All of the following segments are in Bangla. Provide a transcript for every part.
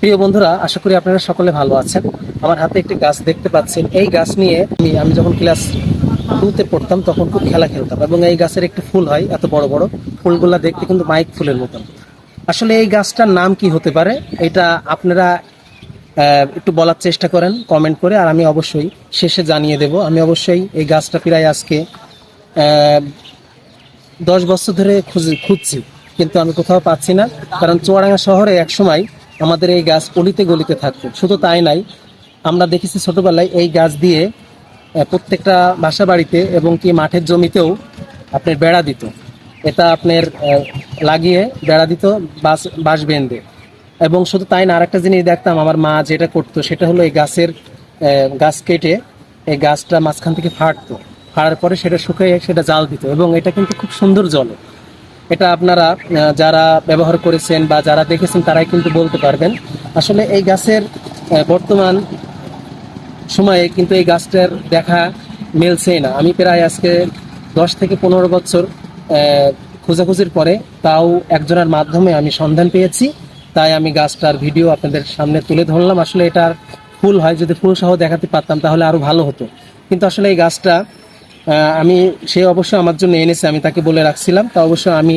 প্রিয় বন্ধুরা, আশা করি আপনারা সকলে ভালো আছেন। আমার হাতে একটি গাছ দেখতে পাচ্ছেন। এই গাছ নিয়ে আমি আমি যখন ক্লাস টুতে পড়তাম, তখন খুব খেলা খেলতাম এবং এই গাছের একটি ফুল হয়, এত বড় বড়। ফুলগুলা দেখতে কিন্তু মাইক ফুলের মতন। আসলে এই গাছটার নাম কি হতে পারে? এটা আপনারা একটু বলার চেষ্টা করেন কমেন্ট করে, আর আমি অবশ্যই শেষে জানিয়ে দেব। আমি অবশ্যই এই গাছটা প্রায় আজকে দশ বছর ধরে খুঁজি, খুঁজছি, কিন্তু আমি কোথাও পাচ্ছি না। কারণ চুয়াডাঙ্গা শহরে একসময় আমাদের এই গাছ অলিতে গলিতে থাকতো শুধু তাই নাই, আমরা দেখেছি ছোটবেলায় এই গাছ দিয়ে প্রত্যেকটা বাসা বাড়িতে এবং কি মাঠের জমিতেও আপনার বেড়া দিত। এটা আপনার লাগিয়ে বেড়া দিত বাস বাঁশ বেঁধে এবং শুধু তাই না, আরেকটা জিনিস দেখতাম, আমার মা যেটা করতো, সেটা হলো এই গাছের গাছ কেটে এই গাছটা মাঝখান থেকে ফাটতো। ফাড়ার পরে সেটা শুকিয়ে সেটা জাল দিত এবং এটা কিন্তু খুব সুন্দর জল। এটা আপনারা যারা ব্যবহার করেছেন বা যারা দেখেছেন তারাই কিন্তু বলতে পারবেন। আসলে এই গাছের বর্তমান সময়ে কিন্তু এই গাছটার দেখা মিলছেই না। আমি প্রায় আজকে দশ থেকে পনেরো বছর খোঁজাখুঁজির পরে তাও একজনের মাধ্যমে আমি সন্ধান পেয়েছি। তাই আমি গাছটার ভিডিও আপনাদের সামনে তুলে ধরলাম। আসলে এটার ফুল হয়, যদি ফুল সহ দেখাতে পারতাম তাহলে আরও ভালো হতো। কিন্তু আসলে এই গাছটা আমি সে অবশ্য আমার জন্য এনেছে, আমি তাকে বলে রাখছিলাম। তা অবশ্য আমি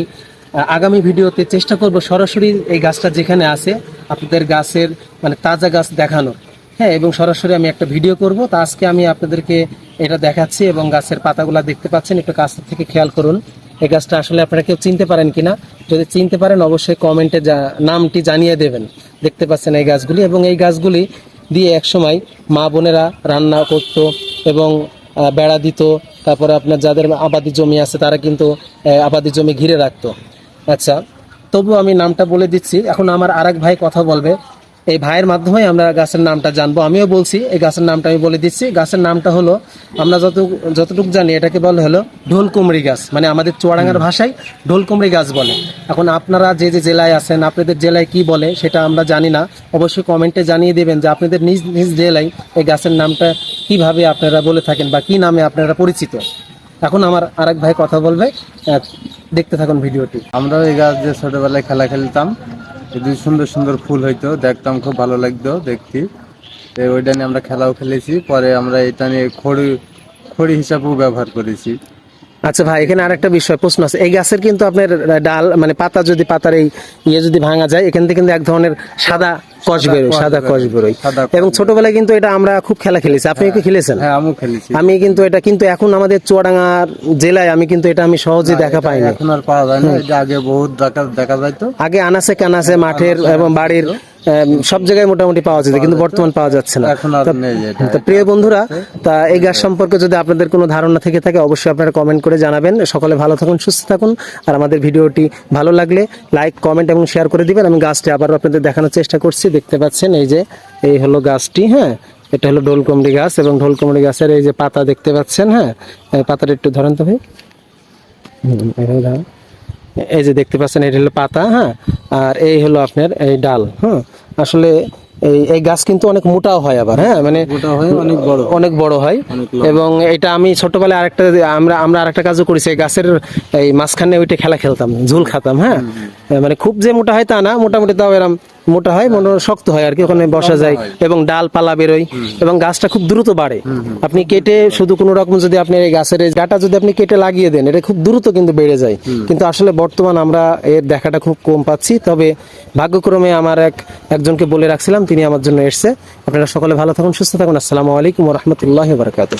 আগামী ভিডিওতে চেষ্টা করব সরাসরি এই গাছটা যেখানে আছে, আপনাদের গাছের মানে তাজা গাছ দেখানোর। হ্যাঁ এবং সরাসরি আমি একটা ভিডিও করব। তা আজকে আমি আপনাদেরকে এটা দেখাচ্ছি এবং গাছের পাতাগুলা দেখতে পাচ্ছেন, একটু কাছ থেকে খেয়াল করুন। এই গাছটা আসলে আপনারা কেউ চিনতে পারেন কিনা? যদি চিনতে পারেন, অবশ্যই কমেন্টে নামটি জানিয়ে দেবেন। দেখতে পাচ্ছেন এই গাছগুলি এবং এই গাছগুলি দিয়ে একসময় মা বোনেরা রান্না করত এবং বেড়া দিত, তারপরে আপনার যাদের আবাদি জমি আছে তারা কিন্তু আবাদি জমি ঘিরে রাখতো। আচ্ছা তবু আমি নামটা বলে দিচ্ছি। এখন আমার আরেক ভাই কথা বলবে। এই ভাইয়ের মাধ্যমে আমরা গাছের নামটা জানব। আমিও বলছি এই গাছের নামটা আমি বলে দিচ্ছি। গাছের নামটা হলো আমরা যত যতটুকু জানি এটাকে বলে হলো ঢোলকুমড়ি গাছ। মানে আমাদের চুয়াডাঙ্গার ভাষায় ঢোলকুমড়ি গাছ বলে। এখন আপনারা যে যে জেলায় আছেন আপনাদের জেলায় কি বলে সেটা আমরা জানি না। অবশ্যই কমেন্টে জানিয়ে দেবেন যে আপনাদের নিজ নিজ জেলায় এই গাছের নামটা কীভাবে আপনারা বলে থাকেন বা কি নামে আপনারা পরিচিত। এখন আমার আরেক ভাই কথা বলবে দেখতে থাকুন ভিডিওটি। আমরা এই গাছ যে ছোটবেলায় খেলা খেলতাম। যদি সুন্দর সুন্দর ফুল হইতো, দেখতাম খুব ভালো লাগতো দেখতে। তো ওইটা নিয়ে আমরা খেলাও খেলেছি। পরে আমরা এটা নিয়ে খড়ি খড়ি হিসাবেও ব্যবহার করেছি। আচ্ছা ভাই এখানে আরেকটা বিষয় প্রশ্ন আছে। এই গাছের কিন্তু আপনার ডাল মানে পাতা যদি পাতার এই ইয়ে যদি ভাঙা যায় এখান থেকে কিন্তু এক ধরনের সাদা কষ বেরোয় সাদা কষ বেরোয়। এবং ছোটবেলায় কিন্তু এটা আমরা খুব খেলা খেলেছি। আপনি কি খেলেছেন? হ্যাঁ আমিও খেলেছি। আমি কিন্তু এটা কিন্তু এখন আমাদের চুয়াডাঙ্গা জেলায় আমি কিন্তু এটা আমি সহজে দেখা পাইনি। এখন আর পাওয়া যায় না আগে বহুত দেখা দেখা যাইতো। আগে আনাসে কানাসে মাঠের এবং বাড়ির সব জায়গায় মোটামুটি পাওয়া যেত কিন্তু বর্তমান পাওয়া যাচ্ছে না। তো প্রিয় বন্ধুরা তা এই গাছ সম্পর্কে যদি আপনাদের কোনো ধারণা থেকে থাকে অবশ্যই আপনারা কমেন্ট করে জানাবেন। সকলে ভালো থাকুন সুস্থ থাকুন। আর আমাদের ভিডিওটি ভালো লাগলে লাইক কমেন্ট এবং শেয়ার করে দিবেন। আমি গাছটি আবার আপনাদের দেখানোর চেষ্টা করছি। দেখতে পাচ্ছেন এই যে এই হলো গাছটি হ্যাঁ? এটা হলো ঢোলকুমড়ি গাছ এবং ঢোলকুমড়ি গাছের এই যে পাতা দেখতে পাচ্ছেন হ্যাঁ? পাতাটা একটু ধরেন তো ভাই। হুম। এই যে দেখতে পাচ্ছেন এটা হলো পাতা হ্যাঁ? আর এই হলো আপনার এই ডাল হ্যাঁ? আসলে এই এই গাছ কিন্তু অনেক মোটাও হয় আবার হ্যাঁ? মানে অনেক বড়। অনেক বড় হয়। এবং এটা আমি ছোটবেলায় আরেকটা আমরা আমরা আরেকটা কাজও করেছি। এই গাছের এই মাঝখানে ওইটা খেলা খেলতাম ঝুল খাতাম হ্যাঁ? মানে খুব যে মোটা হয় তা না মোটামুটি তাও এরম মোটা হয় মনে শক্ত হয় আর কি ওখানে বসা যায়। এবং ডাল পালা বেরোয় এবং গাছটা খুব দ্রুত বাড়ে। আপনি কেটে শুধু কোনো রকম যদি আপনি এই গাছের ডাটা যদি আপনি কেটে লাগিয়ে দেন এটা খুব দ্রুত কিন্তু বেড়ে যায়। কিন্তু আসলে বর্তমান আমরা এর দেখাটা খুব কম পাচ্ছি তবে ভাগ্যক্রমে আমার এক একজনকে বলে রাখছিলাম তিনি আমার জন্য এসছে। আপনারা সকলে ভালো থাকুন সুস্থ থাকুন। আসসালামু আলাইকুম রহমতুল্লাহ বারকাত